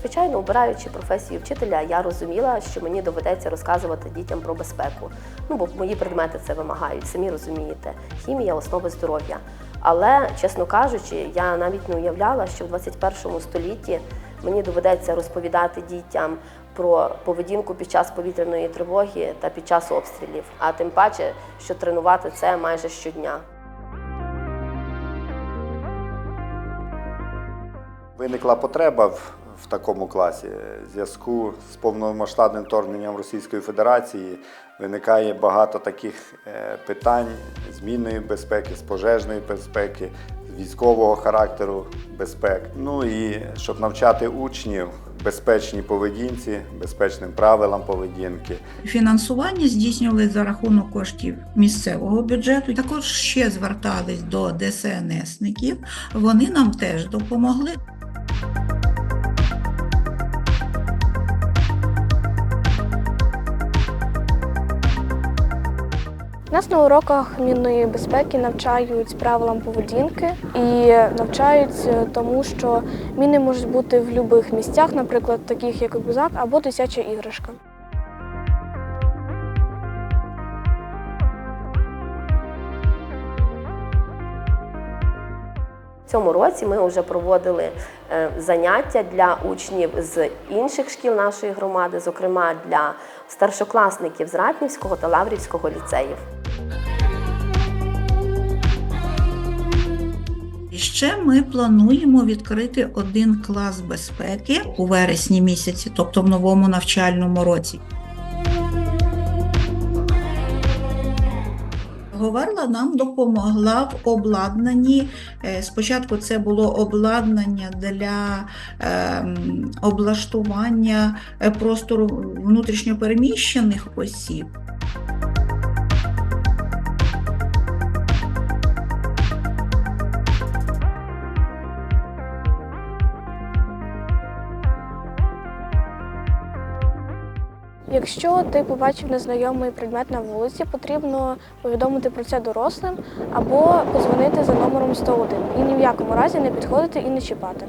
звичайно, обираючи професію вчителя, я розуміла, що мені доведеться розказувати дітям про безпеку. Ну бо мої предмети це вимагають, самі розумієте. Хімія основи здоров'я. Але, чесно кажучи, я навіть не уявляла, що в 21 столітті мені доведеться розповідати дітям про поведінку під час повітряної тривоги та під час обстрілів, а тим паче, що тренувати це майже щодня. Виникла потреба в, в такому класі. В зв'язку з повномасштабним вторгненням Російської Федерації виникає багато таких е, питань з безпеки, з пожежної безпеки, військового характеру безпек. Ну і щоб навчати учнів безпечній поведінці, безпечним правилам поведінки. Фінансування здійснювали за рахунок коштів місцевого бюджету. Також ще звертались до ДСНСників. Вони нам теж допомогли. Нас на уроках мінної безпеки навчають правилам поведінки і навчають е, тому, що міни можуть бути в будь-яких місцях, наприклад, таких як рюкзак або дитяча іграшка. В цьому році ми вже проводили е, заняття для учнів з інших шкіл нашої громади, зокрема для старшокласників з Ратнівського та Лаврівського ліцеїв. Ще ми плануємо відкрити один клас безпеки у вересні місяці, тобто в новому навчальному році. Говерла нам допомогла в обладнанні. Е, Спочатку це було обладнання для ем, облаштування е, простору внутрішньопереміщених осіб. Якщо ти побачив незнайомий предмет на вулиці, потрібно повідомити про це дорослим або подзвонити за номером 101 і ні в якому разі не підходити і не чіпати.